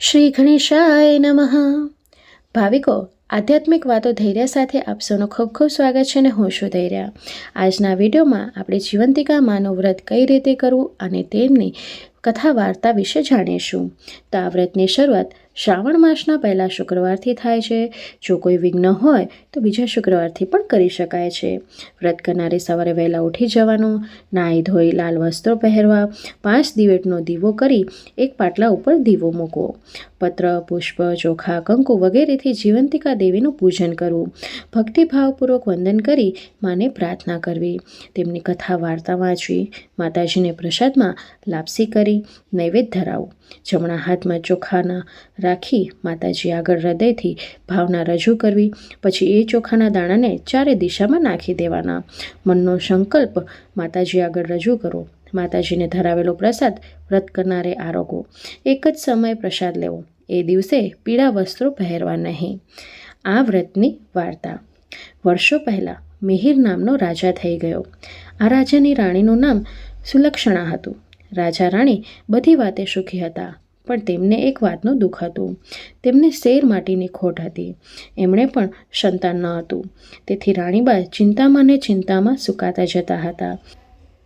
શ્રી ગણેશાય નમઃ. ભાવિકો, આધ્યાત્મિક વાતો ધૈર્ય સાથે આપ સૌનું ખૂબ ખૂબ સ્વાગત છે અને હું છું ધૈર્ય. આજના વિડીયોમાં આપણે જીવંતિકા માનું વ્રત કઈ રીતે કરવું અને તેમની કથા વાર્તા વિશે જાણીશું. તો આ વ્રતની શરૂઆત શ્રાવણ માસના પહેલા શુક્રવારથી થાય છે. જો કોઈ વિઘ્ન હોય, તો બીજા શુક્રવારથી પણ કરી શકાય છે. વ્રત કરનારે સવારે વહેલા ઉઠી જવાનું, નાહી ધોઈ લાલ વસ્ત્રો પહેરવા, પાંચ દિવેટનો દીવો કરી એક પાટલા ઉપર દીવો મૂકવો. પત્ર, પુષ્પ, ચોખા, કંકુ વગેરેથી જીવંતિકા દેવીનું પૂજન કરવું. ભક્તિભાવપૂર્વક વંદન કરી માને પ્રાર્થના કરવી. તેમની કથા વાર્તા વાંચવી, માતાજીને પ્રસાદમાં લાપસી કરી, નૈવેદ્ય ધરાવવું જમણા હાથમાં ચોખાના રાખી માતાજી આગળ હૃદયથી ભાવના રજૂ કરવી, પછી એ ચોખાના દાણાને ચારે દિશામાં નાખી દેવાના. મનનો સંકલ્પ માતાજી આગળ રજૂ કરો. માતાજીને ધરાવેલો પ્રસાદ વ્રત કરનારે આરોગો એક જ સમયે પ્રસાદ લેવો. એ દિવસે પીળા વસ્ત્રો પહેરવા નહીં. આ વ્રતની વાર્તા. વર્ષો પહેલાં મિહિર નામનો રાજા થઈ ગયો. આ રાજાની રાણીનું નામ સુલક્ષણા હતું. રાજા રાણી બધી વાતે સુખી હતા. પણ તેમને એક વાતનું દુઃખ હતું. તેમને શેર માટીની ખોટ હતી. એમણે પણ સંતાન ન હતું. તેથી રાણીબા ચિંતામાં ને ચિંતામાં સુકાતા જતા હતા.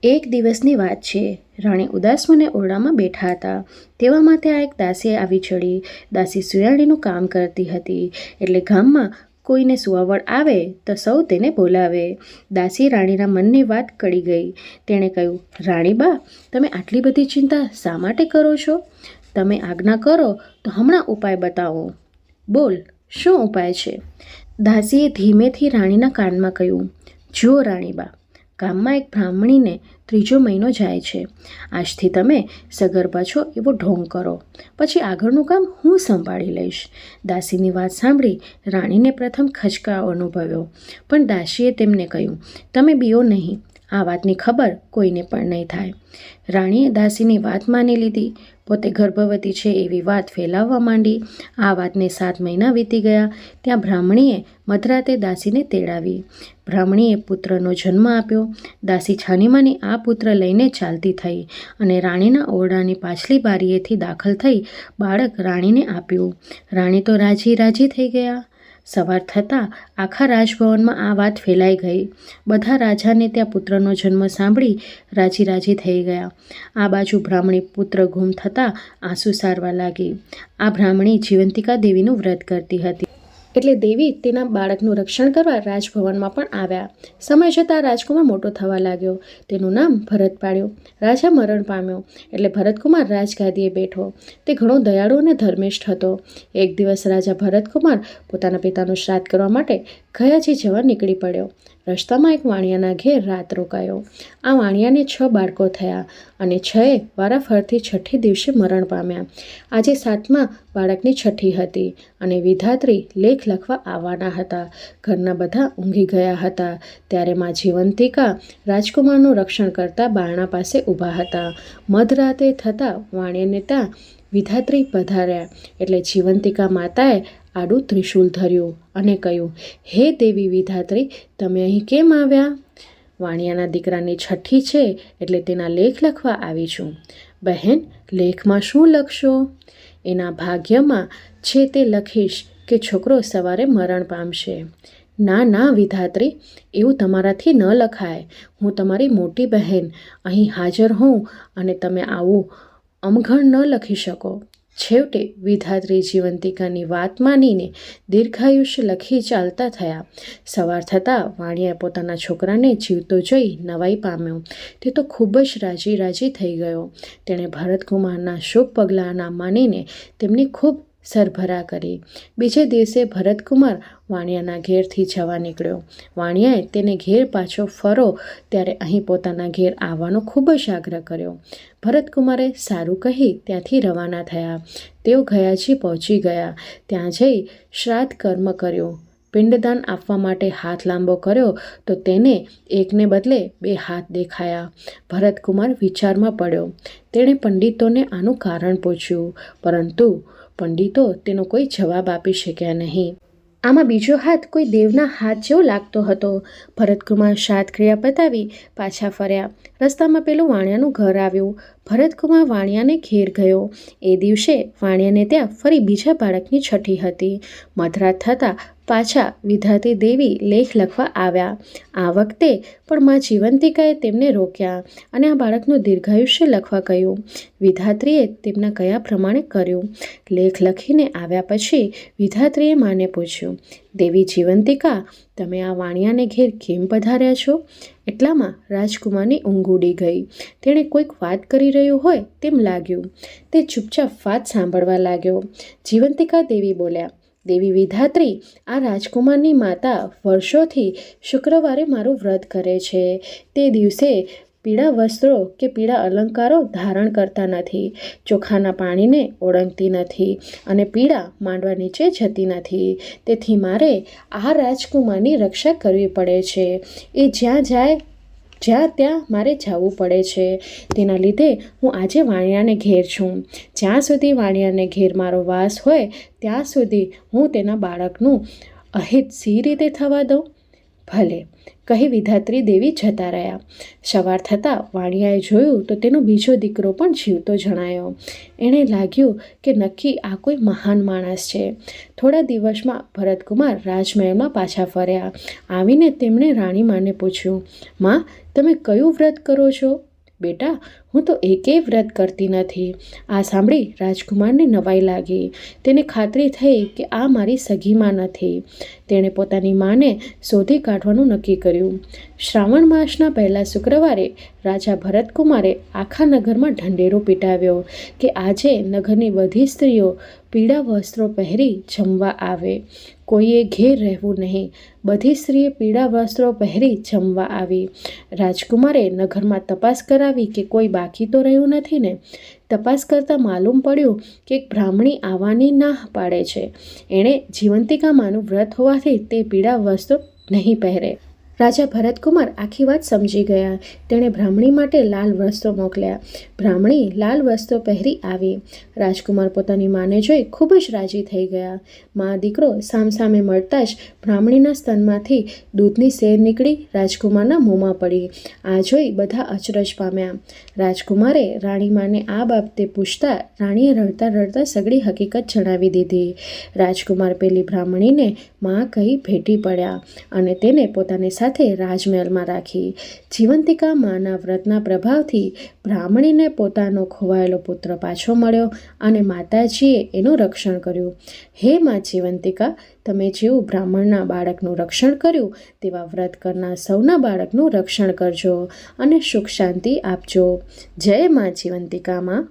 એક દિવસની વાત છે. રાણી ઉદાસ મને ઓરડામાં બેઠા હતા. તેવામાં ત્યાં એક દાસી આવી ચડી. દાસી સુયાળીનું કામ કરતી હતી. એટલે ગામમાં કોઈને સુવાવડ આવે તો સૌ તેને બોલાવે. દાસી રાણીના મનની વાત કળી ગઈ. તેણે કહ્યું, રાણીબા, તમે આટલી બધી ચિંતા શા માટે કરો છો? તમે આજ્ઞા કરો, તો હમણાં ઉપાય બતાવો. બોલ, શું ઉપાય છે? દાસીએ ધીમેથી રાણીના કાનમાં કહ્યું, જુઓ રાણીબા, ગામમાં એક બ્રાહ્મણીને ત્રીજો મહિનો જાય છે. આજથી તમે સગર્ભા છો એવો ઢોંગ કરો. પછી આગળનું કામ હું સંભાળી લઈશ. દાસીની વાત સાંભળી રાણીને પ્રથમ ખચકાવ અનુભવ્યો. પણ દાસીએ તેમને કહ્યું, તમે બીઓ નહીં આ વાતની ખબર કોઈને પણ નહીં થાય. રાણીએ દાસીની વાત માની લીધી. પોતે ગર્ભવતી છે એવી વાત ફેલાવવા માંડી. આ વાતને સાત મહિના વીતી ગયા. ત્યાં બ્રાહ્મણીએ મધરાતે દાસીને તેડાવી. બ્રાહ્મણીએ પુત્રનો જન્મ આપ્યો. દાસી છાનીમાની આ પુત્ર લઈને ચાલતી થઈ અને રાણીના ઓરડાની પાછલી બારીએથી દાખલ થઈ બાળક રાણીને આપ્યું. રાણી તો રાજી રાજી થઈ ગયા. સવાર થતાં આખા રાજભવનમાં આ વાત ફેલાઈ ગઈ. બધા રાજાને ત્યાં પુત્રનો જન્મ સાંભળી રાજી રાજી થઈ ગયા. આ બાજુ બ્રાહ્મણી પુત્ર ગુમ થતાં આંસુ સારવા લાગી. આ બ્રાહ્મણી જીવંતિકા દેવીનું વ્રત કરતી હતી. એટલે દેવી તેના બાળકનું રક્ષણ કરવા રાજભવનમાં પણ આવ્યા. સમય જતાં રાજકુમાર મોટો થવા લાગ્યો. તેનું નામ ભરત પાડ્યું. રાજા મરણ પામ્યો. એટલે ભરતકુમાર રાજગાદીએ બેઠો. તે ઘણો દયાળુ અને ધર્મિષ્ઠ હતો. એક દિવસ રાજા ભરતકુમાર પોતાના પિતાનું શ્રાદ્ધ કરવા માટે ગયાજી જવા નીકળી પડ્યો. રસ્તામાં એક વાણિયાના ઘેર રાત રોકાયો. આ વાણિયાને છ બાળકો થયા અને છએ વારાફરથી છઠ્ઠી દિવસે મરણ પામ્યા. આજે સાતમા બાળકની છઠ્ઠી હતી અને વિધાત્રી લેખ લખવા આવવાના હતા. ઘરના બધા ઊંઘી ગયા હતા. ત્યારે માં જીવંતિકા રાજકુમારનું રક્ષણ કરતા બારણા પાસે ઊભા હતા. મધરાતે થતાં વાણિયાને ત્યાં વિધાત્રી પધાર્યા. એટલે જીવંતિકા માતાએ આડું ત્રિશુલ ધર્યું અને કહ્યું, હે દેવી વિધાત્રી, તમે અહીં કેમ આવ્યા? વાણિયાના દીકરાની છઠ્ઠી છે એટલે તેના લેખ લખવા આવી છું. બહેન, લેખમાં શું લખશો? એના ભાગ્યમાં છે તે લખીશ કે છોકરો સવારે મરણ પામશે. ના ના, વિધાત્રી, એવું તમારાથી ન લખાય. હું તમારી મોટી બહેન, અહીં હાજર હોઉં અને તમે આવું અમઘણ ન લખી શકો. છેવટે વિધાત્રી જીવંતિકાની વાત માનીને દીર્ઘાયુષ્ય લખી ચાલતા થયા. સવાર થતાં વાણિયાએ પોતાના છોકરાને જીવતો જોઈ નવાઈ પામ્યો. તે તો ખૂબ જ રાજી રાજી થઈ ગયો. તેણે ભરતકુમારના શુભ પગલાંના માનીને તેમની ખૂબ સરભરા કરી. બીજે દિવસે ભરતકુમાર વાણિયાના ઘેરથી જવા નીકળ્યો. વાણિયાએ તેને ઘેર પાછો ફરો ત્યારે અહીં પોતાના ઘેર આવવાનો ખૂબ જ આગ્રહ કર્યો. ભરતકુમારે સારું કહી ત્યાંથી રવાના થયા. તેઓ ગયાજી પહોંચી ગયા. ત્યાં જઈ શ્રાદ્ધ કર્મ કર્યો. પિંડદાન આપવા માટે હાથ લાંબો કર્યો તો તેને એકને બદલે બે હાથ દેખાયા. ભરતકુમાર વિચારમાં પડ્યો. તેણે પંડિતોને આનું કારણ પૂછ્યું, પરંતુ પંડિતો તેનો કોઈ જવાબ આપી શક્યા નહીં. આમાં બીજો હાથ કોઈ દેવના હાથ જેવો લાગતો હતો. ભરતકુમાર શ્રાદ્ધ ક્રિયા પતાવી પાછા ફર્યા. રસ્તામાં પેલું વાણિયાનું ઘર આવ્યું. ભરતકુમાર વાણિયાને ઘેર ગયો. એ દિવસે વાણિયાને ત્યાં ફરી બીજા બાળકની છઠ્ઠી હતી. મધરાત થતાં પાછા વિધાતી દેવી લેખ લખવા આવ્યા. આ વખતે પણ મા જીવંતિકાએ તેમને રોક્યા અને આ બાળકનું દીર્ઘાયુષ્ય લખવા કહ્યું વિધાત્રીએ તેમના કયા પ્રમાણે કર્યું. લેખ લખીને આવ્યા પછી વિધાત્રીએ માને પૂછ્યું દેવી જીવંતિકા, તમે આ વાણિયાને ઘેર કેમ પધાર્યા છો? એટલામાં રાજકુમારની ઊંઘ ઉડી ગઈ. તેણે કોઈક વાત કરી રહ્યું હોય તેમ લાગ્યું. તે ચૂપચાપ વાત સાંભળવા લાગ્યો. જીવંતિકા દેવી બોલ્યા, દેવી વિધાત્રી, આ રાજકુમારની માતા વર્ષોથી શુક્રવારે મારું વ્રત કરે છે. તે દિવસે પીળા વસ્ત્રો કે પીળા અલંકારો ધારણ કરતા નથી. ચોખાના પાણીને ઓળંગતી નથી અને પીળા માંડવા નીચે જતી નથી. તેથી મારે આ રાજકુમારની રક્ષા કરવી પડે છે. એ જ્યાં જાય, જ્યાં ત્યાં મારે જવું પડે છે. તેના લીધે હું આજે વાણિયાને ઘેર છું. જ્યાં સુધી વાણિયાને ઘેર મારો વાસ હોય, ત્યાં સુધી હું તેના બાળકનું અહિત સી રીતે થવા દઉં? ભલે. કહી વિધાત્રી દેવી જતા રહ્યા. સવાર થતાં વાણિયાએ જોયું તો તેનો બીજો દીકરો પણ જીવતો જણાયો. એણે લાગ્યું કે નક્કી આ કોઈ મહાન માણસ છે. થોડા દિવસમાં ભરતકુમાર રાજમહેલમાં પાછા ફર્યા. આવીને તેમણે રાણીમાને પૂછ્યું, માં, તમે કયું વ્રત કરો છો? બેટા હું તો એકેય વ્રત કરતી નથી. આ સાંભળી રાજકુમારને નવાઈ લાગી. તેને ખાતરી થઈ કે આ મારી સગીમાં નથી. તેણે પોતાની માને શોધી કાઢવાનું નક્કી કર્યું. શ્રાવણ માસના પહેલા શુક્રવારે રાજા ભરતકુમારે આખા નગરમાં ઢંઢેરો પીટાવ્યો કે આજે નગરની બધી સ્ત્રીઓ પીળા વસ્ત્રો પહેરી જમવા આવે. કોઈએ ઘેર રહેવું નહીં. બધી સ્ત્રીએ પીળા વસ્ત્રો પહેરી જમવા આવી. રાજકુમારે નગરમાં તપાસ કરાવી કે કોઈ બાકી તો રહ્યું નથી ને? તપાસ કરતાં માલુમ પડ્યું કે એક બ્રાહ્મણી આવવાની ના પાડે છે. એણે જીવંતિકામાનું વ્રત હોવાથી તે પીળા વસ્ત્રો નહીં પહેરે. રાજા ભરતકુમાર આખી વાત સમજી ગયા. તેણે બ્રાહ્મણી માટે લાલ વસ્ત્રો મોકલ્યા. બ્રાહ્મણી લાલ વસ્ત્રો પહેરી આવી. રાજકુમાર પોતાની માને જોઈ ખૂબ જ રાજી થઈ ગયા. મા દીકરો સામસામે મળતા જ બ્રાહ્મણીના સ્તનમાંથી દૂધની શેર નીકળી રાજકુમારના મોંમાં પડી. આ જોઈ બધા અચરજ પામ્યા. રાજકુમારે રાણીમાને આ બાબતે પૂછતા રાણીએ રડતા રડતા સગળી હકીકત જણાવી દીધી. રાજકુમાર પેલી બ્રાહ્મણીને મા કહી ભેટી પડ્યા અને તેને પોતાની સાથે રાજમહેલમાં રાખી જીવંતિકા માના વ્રતના પ્રભાવથી બ્રાહ્મણીને પોતાનો ખોવાયેલો પુત્ર પાછો મળ્યો અને માતાજીએ એનું રક્ષણ કર્યું. હે મા જીવંતિકા, તમે જેવું બ્રાહ્મણના બાળકનું રક્ષણ કર્યું, તેવા વ્રત કરનાર સૌના બાળકનું રક્ષણ કરજો અને સુખ શાંતિ આપજો. જય મા જીવંતિકામાં